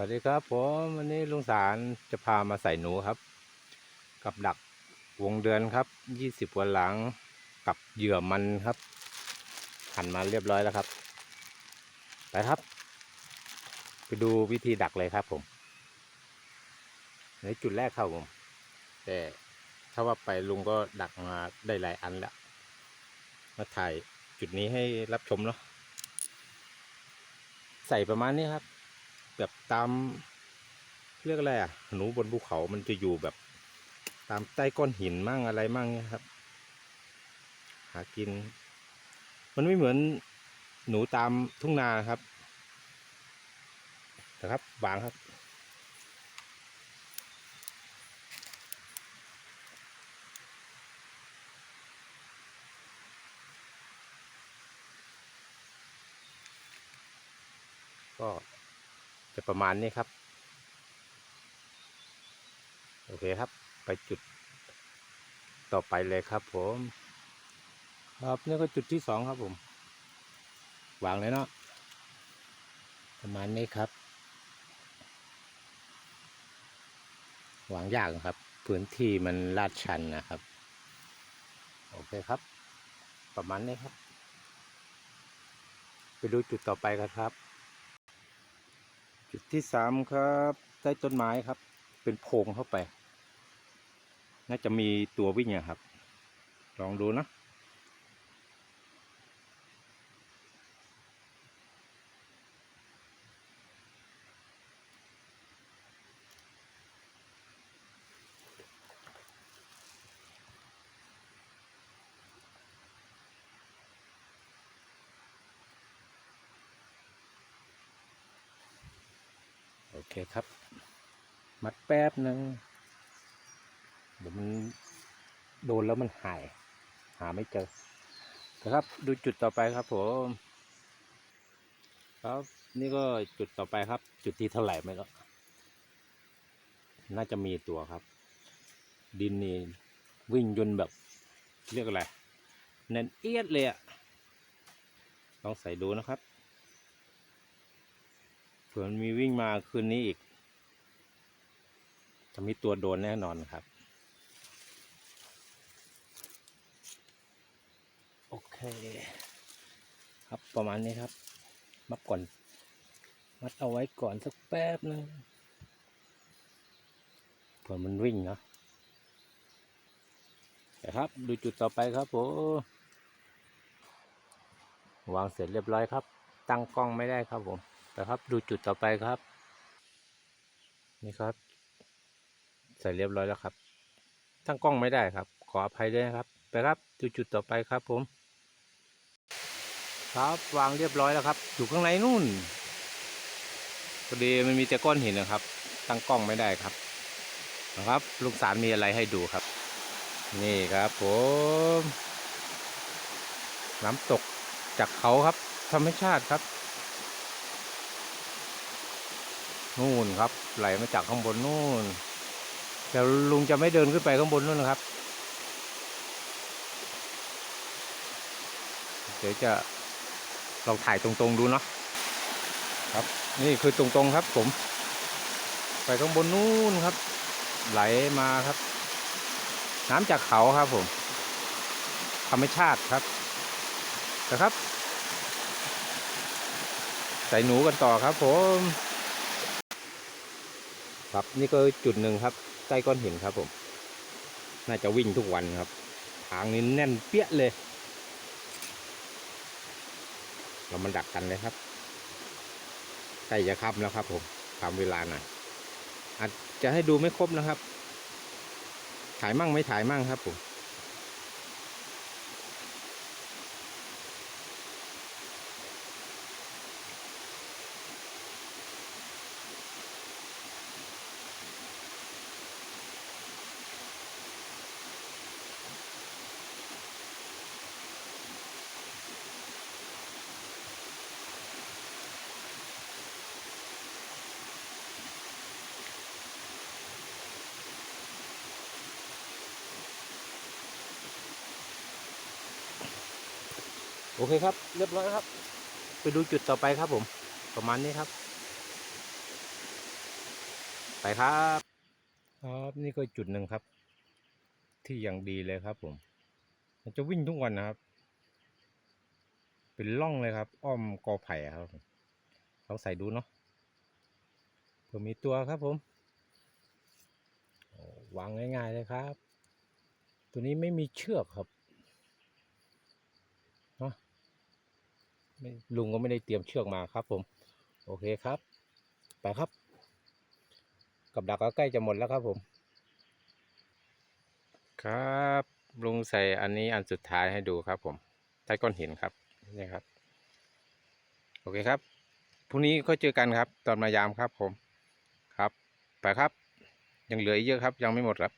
วัสดีครับผมวันนี้ลุงสารจะพามาใส่หนูครับ กับดักวงเดือนครับยี่สิบวันหลังกับเหยื่อมันครับ หันมาเรียบร้อยแล้วครับ ไปครับ ไปดูวิธีดักเลยครับผม ในจุดแรกครับผม แต่ถ้าว่าไปลุงก็ดักมาได้หลายอันแล้ว มาถ่ายจุดนี้ให้รับชมเนาะใส่ประมาณนี้ครับ แบบตามเรียกอะไรอะหนูบนภูเขามันจะอยู่แบบตามใต้ก้อนหินมั่งอะไรมั่งเนี่ยครับ หากิน มันไม่เหมือนหนูตามทุ่งนาครับนะครับวางครับ ก็ จะประมาณนี้ครับ โอเคครับ ไปจุดต่อไปเลยครับผม ครับนี่ก็จุดที่สองครับผมวางเลยเนาะประมาณนี้ครับวางยากครับ พื้นที่มันลาดชันนะครับ โอเคครับ ประมาณนี้ครับ ไปดูจุดต่อไปกันครับ จุดที่สามครับใต้ต้นไม้ครับ เป็นโพรงเข้าไป น่าจะมีตัววิ่งอะครับ ลองดูนะ โอเคครับ มัดแป๊บหนึ่งเดี๋ยวมันโดนแล้วมันหาย หาไม่เจอนะครับ ดูจุดต่อไปครับผมครับนี่ก็จุดต่อไปครับ จุดที่เท่าไหร่ไม่รู้น่าจะมีตัวครับ ดินนี่วิ่งจนแบบ เรียกอะไรแน่นเอียดเลยอะลองใส่ดูนะครับ ผื่อมันมีวิ่งมาคืนนี้อีก จะมีตัวโดนแน่นอนครับ โอเค ครับประมาณนี้ครับ มัดก่อน มัดเอาไว้ก่อนสักแป๊บนึงเผื่อมันวิ่งเนาะนะครับดูจุดต่อไปครับผมวางเสร็จเรียบร้อยครับ ตั้งกล้องไม่ได้ครับผม นะครับดูจุดต่อไปครับ นี่ครับ ใส่เรียบร้อยแล้วครับ ตั้งกล้องไม่ได้ครับ ขออภัยด้วยครับ ไปครับดูจุดต่อไปครับผม ครับวางเรียบร้อยแล้วครับ อยู่ข้างในนู่นพอดีมันมีแต่ก้อนหินนะครับ ตั้งกล้องไม่ได้ครับนะครับลูกสารมีอะไรให้ดูครับ นี่ครับผม น้ำตกจากเขาครับ ธรรมชาติครับ นู่นครับ ไหลมาจากข้างบนนู่นแต่ลุงจะไม่เดินขึ้นไปข้างบนนู่นนะครับ เดี๋ยวจะลองถ่ายตรงๆดูเนาะครับ นี่คือตรงๆครับผม ไปข้างบนนู่นครับ ไหลมาครับ น้ำจากเขาครับผมธรรมชาติครับนะครับ ใส่หนูกันต่อครับผม ครับนี่ก็จุดหนึ่งครับใต้ก้อนหินครับผม น่าจะวิ่งทุกวันครับ ทางนี้แน่นเปี้ยเลย เรามันดักกันเลยครับใกล้จะค่ำแล้วครับผมตามเวลาหน่อยอาจจะให้ดูไม่ครบนะครับ ถ่ายมั่งไม่ถ่ายมั่งครับผม โอเคครับ เรียบร้อยครับ ไปดูจุดต่อไปครับผม ประมาณนี้ครับ ไปครับครับนี่ก็จุดหนึ่งครับ ที่อย่างดีเลยครับ ผมมันจะวิ่งทุกวันนะครับ เป็นร่องเลยครับ อ้อมกอไผ่ครับลองใส่ดูเนาะเผื่อมีตัวครับผมวางง่ายๆเลยครับ ตัวนี้ไม่มีเชือกครับเนาะไม่ ลุงก็ไม่ได้เตรียมเชือกมาครับ ผม โอเคครับ ไปครับ กับดักก็ใกล้จะหมดแล้วครับผม ครับลุงใส่อันนี้อันสุดท้ายให้ดูครับผมใต้ก้อนหินครับนี่ครับ โอเคครับพรุ่งนี้ก็เจอกันครับ ตอนมายามครับผมครับ ไปครับ ยังเหลืออีกเยอะครับ ยังไม่หมดครับ